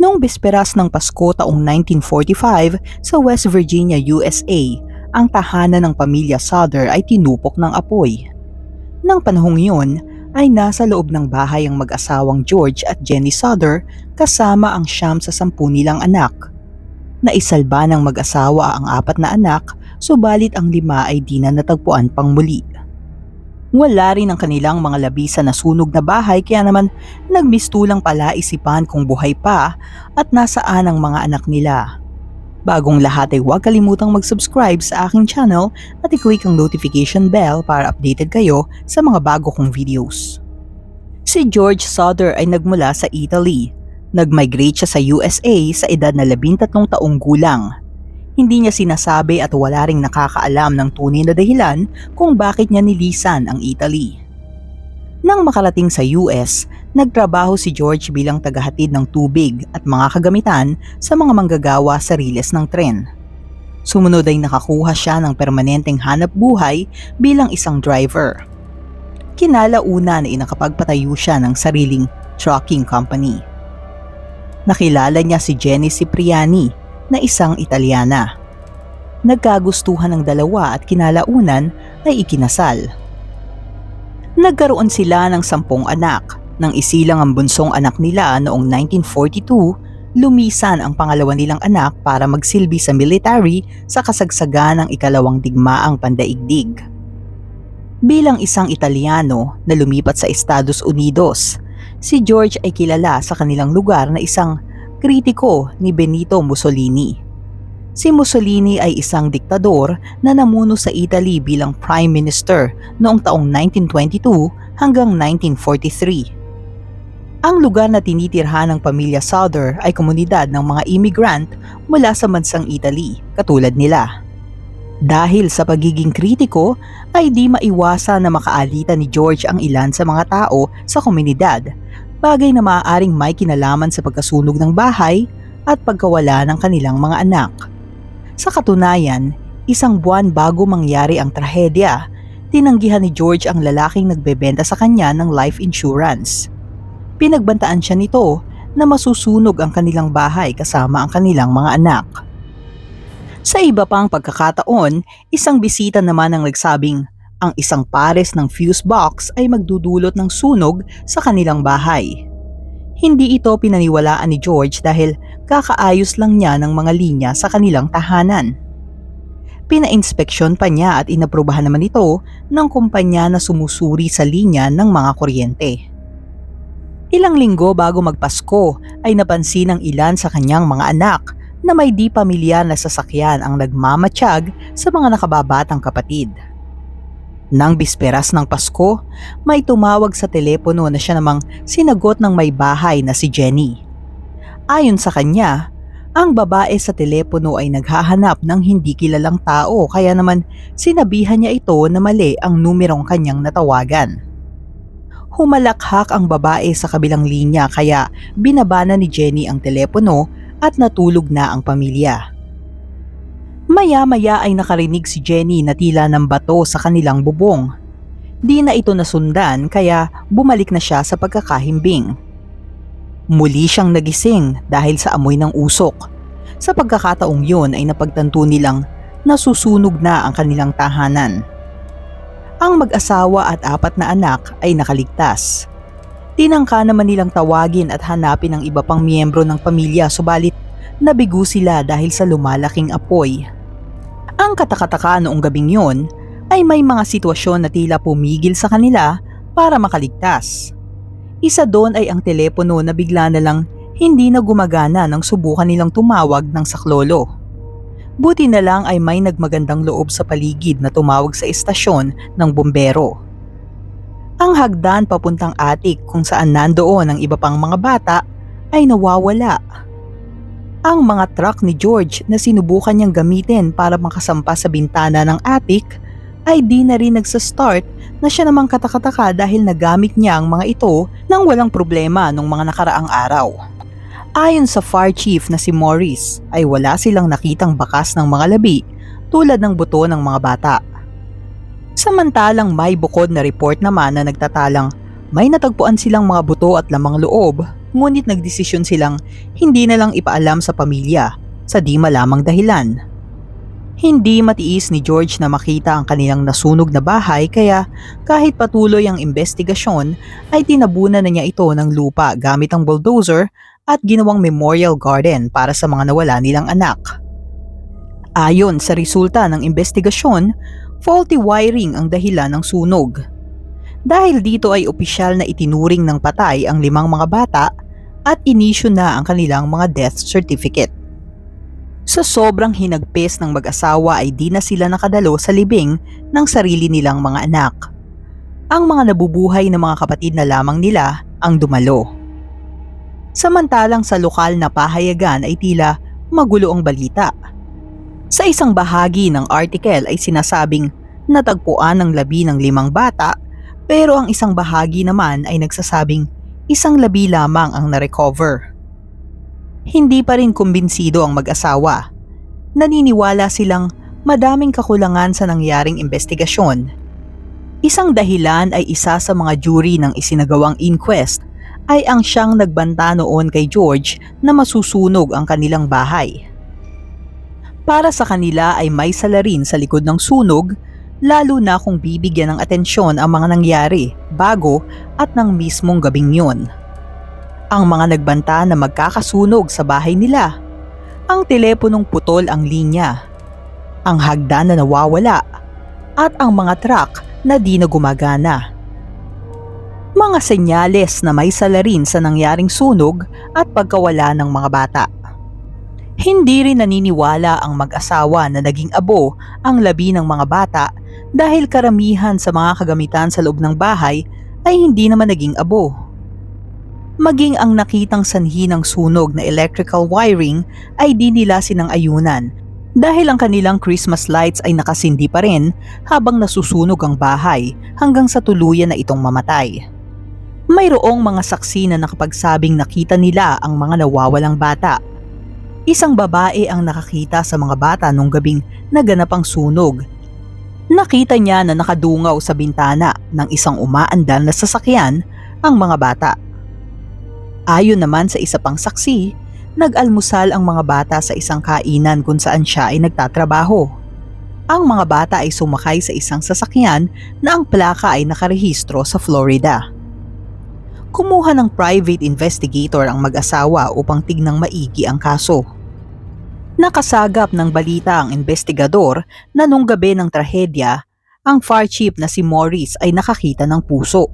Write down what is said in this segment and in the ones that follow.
Noong bisperas ng Pasko taong 1945 sa West Virginia, USA, ang tahanan ng pamilya Souther ay tinupok ng apoy. Nang panahong iyon, ay nasa loob ng bahay ang mag-asawang George at Jenny Souther kasama ang siyam sa sampu nilang anak. Naisalba ng mag-asawa ang apat na anak, subalit ang lima ay di na natagpuan pang muli. Wala rin ang kanilang mga labi sa nasunog na bahay kaya naman nagmistulang pala isipan kung buhay pa at nasaan ang mga anak nila. Bagong lahat ay huwag kalimutang mag-subscribe sa aking channel at i-click ang notification bell para updated kayo sa mga bago kong videos. Si George Souther ay nagmula sa Italy. Nag-migrate siya sa USA sa edad na 13 taong gulang. Hindi niya sinasabi at wala ring nakakaalam ng tunay na dahilan kung bakit niya nilisan ang Italy. Nang makarating sa US, nagtrabaho si George bilang tagahatid ng tubig at mga kagamitan sa mga manggagawa sa riles ng tren. Sumunod ay nakakuha siya ng permanenteng hanap buhay bilang isang driver. Kinalauna na inakapagpatayo siya ng sariling trucking company. Nakilala niya si Jenny Cipriani na isang Italyana. Nagkagustuhan ng dalawa at kinalaunan ay ikinasal. Nagkaroon sila ng sampung anak. Nang isilang ang bunsong anak nila noong 1942, lumisan ang pangalawa nilang anak para magsilbi sa military sa kasagsagan ng ikalawang digmaang pandaigdig. Bilang isang Italiano na lumipat sa Estados Unidos, si George ay kilala sa kanilang lugar na isang kritiko ni Benito Mussolini. Si Mussolini ay isang diktador na namuno sa Italy bilang Prime Minister noong taong 1922 hanggang 1943. Ang lugar na tinitirhan ng pamilya Souther ay komunidad ng mga immigrant mula sa bansang Italy, katulad nila. Dahil sa pagiging kritiko ay di maiwasan na makaalitan ni George ang ilan sa mga tao sa komunidad, bagay na maaaring may kinalaman sa pagkasunog ng bahay at pagkawala ng kanilang mga anak. Sa katunayan, isang buwan bago mangyari ang trahedya, tinanggihan ni George ang lalaking nagbebenta sa kanya ng life insurance. Pinagbantaan siya nito na masusunog ang kanilang bahay kasama ang kanilang mga anak. Sa iba pang pagkakataon, isang bisita naman ang nagsabing ang isang pares ng fuse box ay magdudulot ng sunog sa kanilang bahay. Hindi ito pinaniwalaan ni George dahil kakaayos lang niya ng mga linya sa kanilang tahanan. Pinainspeksyon pa niya at inaprubahan naman ito ng kumpanya na sumusuri sa linya ng mga kuryente. Ilang linggo bago magpasko ay napansin ng ilan sa kanyang mga anak na may di pamilyar na sasakyan ang nagmamatsyag sa mga nakababatang kapatid. Nang bisperas ng Pasko, may tumawag sa telepono na siya namang sinagot ng may bahay na si Jenny. Ayon sa kanya, ang babae sa telepono ay naghahanap ng hindi kilalang tao kaya naman sinabihan niya ito na mali ang numerong kanyang natawagan. Humalakhak ang babae sa kabilang linya kaya binabana ni Jenny ang telepono at natulog na ang pamilya. Maya-maya ay nakarinig si Jenny na tila ng bato sa kanilang bubong. Di na ito nasundan kaya bumalik na siya sa pagkakahimbing. Muli siyang nagising dahil sa amoy ng usok. Sa pagkakataong yun ay napagtanto nilang nasusunog na ang kanilang tahanan. Ang mag-asawa at apat na anak ay nakaligtas. Tinangka naman nilang tawagin at hanapin ang iba pang miyembro ng pamilya subalit nabigo sila dahil sa lumalaking apoy. Ang katakataka noong gabing yon ay may mga sitwasyon na tila pumigil sa kanila para makaligtas. Isa doon ay ang telepono na bigla na lang hindi na gumagana nang subukan nilang tumawag ng saklolo. Buti na lang ay may nagmagandang loob sa paligid na tumawag sa estasyon ng bumbero. Ang hagdan papuntang atik kung saan nandoon ang iba pang mga bata ay nawawala. Ang mga truck ni George na sinubukan niyang gamitin para makasampa sa bintana ng atik ay di na rin nagsa-start na siya namang katakataka dahil nagamit niya ang mga ito nang walang problema nung mga nakaraang araw. Ayon sa fire chief na si Morris ay wala silang nakitang bakas ng mga labi tulad ng buto ng mga bata. Samantalang may bukod na report naman na nagtatalang may natagpuan silang mga buto at lamang loob ngunit nagdesisyon silang hindi na lang ipaalam sa pamilya sa di malamang dahilan. Hindi matiis ni George na makita ang kanilang nasunog na bahay kaya kahit patuloy ang investigasyon ay tinabunan na niya ito ng lupa gamit ang bulldozer at ginawang memorial garden para sa mga nawala nilang anak. Ayon sa resulta ng investigasyon, faulty wiring ang dahilan ng sunog. Dahil dito ay opisyal na itinuring ng patay ang limang mga bata at inisyu na ang kanilang mga death certificate. Sa sobrang hinagpis ng mag-asawa ay di na sila nakadalo sa libing ng sarili nilang mga anak. Ang mga nabubuhay na mga kapatid na lamang nila ang dumalo. Samantalang sa lokal na pahayagan ay tila magulo ang balita. Sa isang bahagi ng article ay sinasabing natagpuan ng labi ng limang bata pero ang isang bahagi naman ay nagsasabing isang labi lamang ang na-recover. Hindi pa rin kumbinsido ang mag-asawa. Naniniwala silang madaming kakulangan sa nangyaring investigasyon. Isang dahilan ay isa sa mga jury ng isinagawang inquest ay ang siyang nagbanta noon kay George na masusunog ang kanilang bahay. Para sa kanila ay may salarin sa likod ng sunog lalo na kung bibigyan ng atensyon ang mga nangyari bago at ng mismong gabing yun ang mga nagbanta na magkakasunog sa bahay nila. Ang teleponong putol ang linya, ang hagdan na nawawala, at ang mga truck na di na gumagana. Mga senyales na may salarin sa nangyaring sunog at pagkawala ng mga bata. Hindi rin naniniwala ang mag-asawa na naging abo ang labi ng mga bata dahil karamihan sa mga kagamitan sa loob ng bahay ay hindi naman naging abo maging ang nakitang sanhi ng sunog na electrical wiring ay di nila sinang-ayunan dahil ang kanilang Christmas lights ay nakasindi pa rin habang nasusunog ang bahay hanggang sa tuluyan na itong mamatay. Mayroong mga saksi na nakapagsabing nakita nila ang mga nawawalang bata. Isang babae ang nakakita sa mga bata nung gabing naganap ang sunog. Nakita niya na nakadungaw sa bintana ng isang umaandal na sasakyan ang mga bata. Ayon naman sa isa pang saksi, nag-almusal ang mga bata sa isang kainan kung saan siya ay nagtatrabaho. Ang mga bata ay sumakay sa isang sasakyan na ang plaka ay nakarehistro sa Florida. Kumuha ng private investigator ang mag-asawa upang tignang maigi ang kaso. Nakasagap ng balita ang investigador na nung gabi ng trahedya, ang fire chief na si Morris ay nakakita ng puso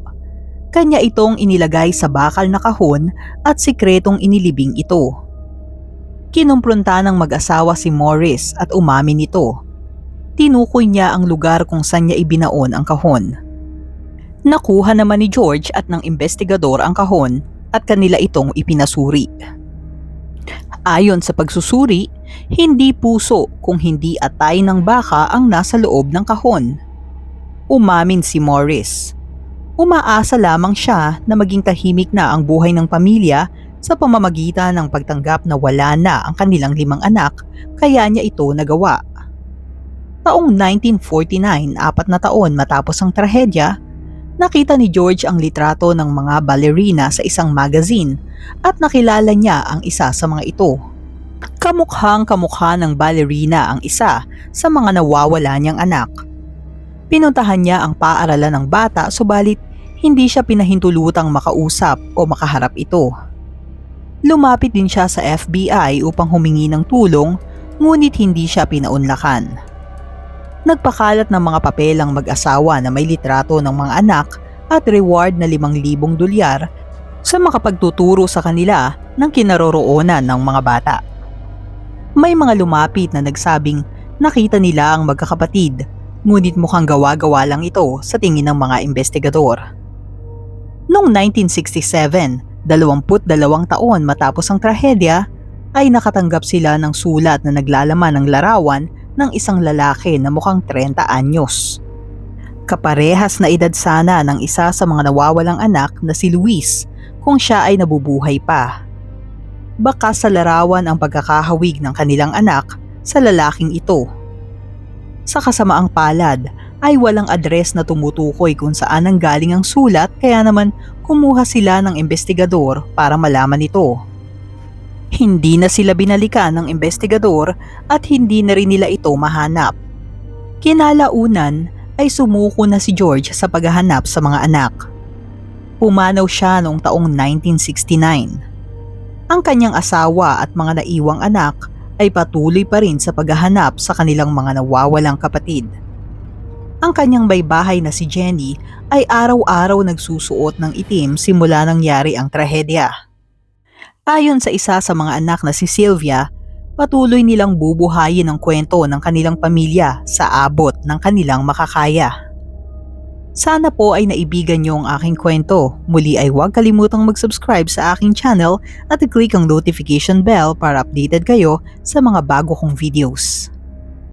kanya itong inilagay sa bakal na kahon at sikretong inilibing ito. Kinumpronta ng mag-asawa si Morris at umamin nito. Tinukoy niya ang lugar kung saan niya ibinaon ang kahon. Nakuha naman ni George at ng investigador ang kahon at kanila itong ipinasuri. Ayon sa pagsusuri, hindi puso kung hindi atay ng baka ang nasa loob ng kahon. Umamin si Morris umaasa lamang siya na maging tahimik na ang buhay ng pamilya sa pamamagitan ng pagtanggap na wala na ang kanilang limang anak kaya niya ito nagawa. Taong 1949, apat na taon matapos ang trahedya, nakita ni George ang litrato ng mga ballerina sa isang magazine at nakilala niya ang isa sa mga ito. Kamukhang kamukha ng ballerina ang isa sa mga nawawala niyang anak. Pinuntahan niya ang paaralan ng bata subalit hindi siya pinahintulutang makausap o makaharap ito. Lumapit din siya sa FBI upang humingi ng tulong ngunit hindi siya pinaunlakan. Nagpakalat ng mga papelang mag-asawa na may litrato ng mga anak at reward na 5,000 dolyar sa makapagtuturo sa kanila ng kinaroroonan ng mga bata. May mga lumapit na nagsabing nakita nila ang magkakapatid ngunit mukhang gawa-gawa lang ito sa tingin ng mga investigador. Noong 1967, 22 taon matapos ang trahedya, ay nakatanggap sila ng sulat na naglalaman ng larawan ng isang lalaki na mukhang 30 anyos. Kaparehas na edad sana ng isa sa mga nawawalang anak na si Luis kung siya ay nabubuhay pa. Baka sa larawan ang pagkakahawig ng kanilang anak sa lalaking ito. Sa kasamaang palad, ay walang address na tumutukoy kung saan ang galing ang sulat kaya naman kumuha sila ng investigador para malaman ito. Hindi na sila binalikan ng investigador at hindi na rin nila ito mahanap. Kinalaunan ay sumuko na si George sa paghahanap sa mga anak. Pumanaw siya noong taong 1969. Ang kanyang asawa at mga naiwang anak ay patuloy pa rin sa paghahanap sa kanilang mga nawawalang kapatid. Ang kanyang may bahay na si Jenny ay araw-araw nagsusuot ng itim simula nangyari ang trahedya. Ayon sa isa sa mga anak na si Sylvia, patuloy nilang bubuhayin ang kwento ng kanilang pamilya sa abot ng kanilang makakaya. Sana po ay naibigan niyo ang aking kwento. Muli ay huwag kalimutang mag-subscribe sa aking channel at i-click ang notification bell para updated kayo sa mga bago kong videos.